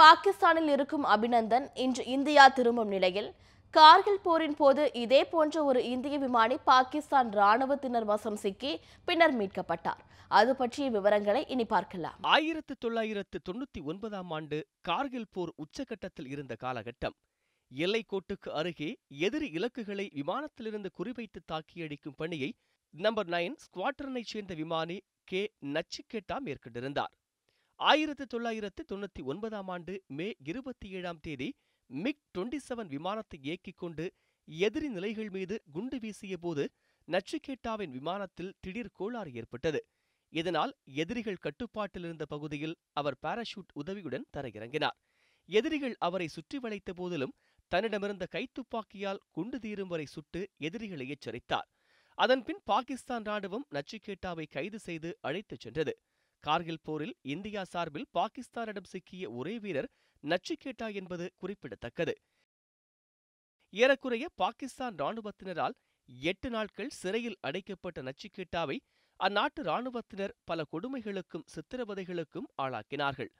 பாகிஸ்தானில் இருக்கும் அபிநந்தன் இன்று இந்தியா திரும்பும் நிலையில். கார்கில் போரின் போது இதே போன்ற ஒரு இந்திய விமானி பாகிஸ்தான் ராணுவத்தினர் வசம் சிக்கி பின்னர் மீட்கப்பட்டார். அது பற்றிய விவரங்களை இனி பார்க்கலாம். ஆயிரத்து தொள்ளாயிரத்து தொண்ணூத்தி ஒன்பதாம் ஆண்டு கார்கில் போர் உச்சகட்டத்தில் இருந்த காலகட்டம். எல்லைக்கோட்டுக்கு அருகே எதிரி இலக்குகளை விமானத்திலிருந்து குறிவைத்து தாக்கியடிக்கும் பணியை நம்பர் நைன் ஸ்குவாட்ரனைச் சேர்ந்த விமானி கே நச்சிகேட்டா மேற்கொண்டிருந்தார். ஆயிரத்து தொள்ளாயிரத்து தொண்ணூத்தி ஒன்பதாம் ஆண்டு மே இருபத்தி ஏழாம் தேதி மிக் டுவெண்டி செவன் விமானத்தை இயக்கிக் கொண்டு எதிரி நிலைகள் மீது குண்டு வீசிய போது நச்சிகேட்டாவின் விமானத்தில் திடீர் கோளாறு ஏற்பட்டது. இதனால் எதிரிகள் கட்டுப்பாட்டில் இருந்த பகுதியில் அவர் பாராஷூட் உதவியுடன் தரையிறங்கினார். எதிரிகள் அவரை சுற்றி வளைத்த போதிலும் தன்னிடமிருந்த கைத்துப்பாக்கியால் குண்டு தீரும் வரை சுட்டு எதிரிகளை எச்சரித்தார். அதன்பின் பாகிஸ்தான் ராணுவம் நச்சிகேட்டாவை கைது செய்து அழைத்துச் சென்றது. கார்கில் போரில் இந்தியா சார்பில் பாகிஸ்தானிடம் சிக்கிய ஒரே வீரர் நச்சிகேட்டா என்பது குறிப்பிடத்தக்கது. ஏறக்குறைய பாகிஸ்தான் ராணுவத்தினரால் எட்டு நாட்கள் சிறையில் அடைக்கப்பட்ட நச்சிகேட்டாவை அந்நாட்டு ராணுவத்தினர் பல கொடுமைகளுக்கும் சித்திரவதைகளுக்கும் ஆளாக்கினார்கள்.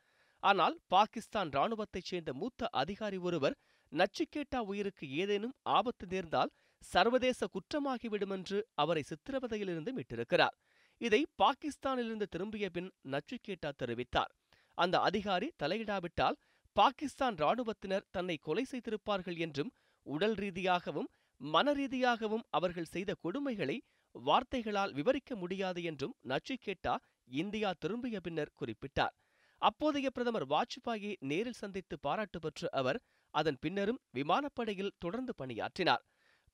ஆனால் பாகிஸ்தான் ராணுவத்தைச் சேர்ந்த மூத்த அதிகாரி ஒருவர் நச்சிகேட்டா உயிருக்கு ஏதேனும் ஆபத்து நேர்ந்தால் சர்வதேச குற்றமாகிவிடும் என்று அவரை சித்திரவதையிலிருந்து மீட்டிருக்கிறார். இதை பாகிஸ்தானிலிருந்து திரும்பிய பின் நச்சுக்கேட்டா தெரிவித்தார். அந்த அதிகாரி தலையிடாவிட்டால் பாகிஸ்தான் ராணுவத்தினர் தன்னை கொலை செய்திருப்பார்கள் என்றும் உடல் ரீதியாகவும் மன ரீதியாகவும் அவர்கள் செய்த கொடுமைகளை வார்த்தைகளால் விவரிக்க முடியாது என்றும் நச்சிகேட்டா இந்தியா திரும்பிய பின்னர் குறிப்பிட்டார். அப்போதைய பிரதமர் வாஜ்பாயை நேரில் சந்தித்து பாராட்டு பெற்ற அவர் அதன் பின்னரும் விமானப்படையில் தொடர்ந்து பணியாற்றினார்.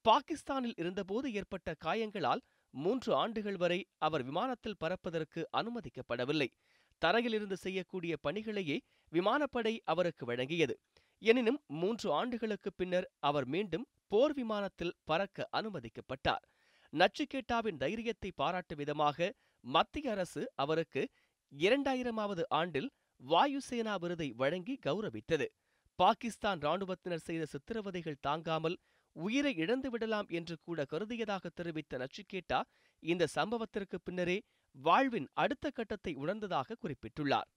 பாகிஸ்தானில் இருந்தபோது ஏற்பட்ட காயங்களால் மூன்று ஆண்டுகள் வரை அவர் விமானத்தில் பறப்பதற்கு அனுமதிக்கப்படவில்லை. தரையிலிருந்து செய்யக்கூடிய பணிகளையே விமானப்படை அவருக்கு வழங்கியது. எனினும் மூன்று ஆண்டுகளுக்கு பின்னர் அவர் மீண்டும் போர் விமானத்தில் பறக்க அனுமதிக்கப்பட்டார். நச்சிகேட்டாவின் தைரியத்தை பாராட்டும் விதமாக மத்திய அரசு அவருக்கு இரண்டாயிரமாவது ஆண்டில் வாயுசேனா விருதை வழங்கி கௌரவித்தது. பாகிஸ்தான் ராணுவத்தினர் செய்த சித்திரவதைகள் தாங்காமல் உயிரை இழந்து விடலாம் என்று கூட கருதியதாக தெரிவித்த நச்சிகேட்டா இந்த சம்பவத்திற்கு பின்னரே வாழ்வின் அடுத்த கட்டத்தை உணர்ந்ததாக குறிப்பிட்டுள்ளார்.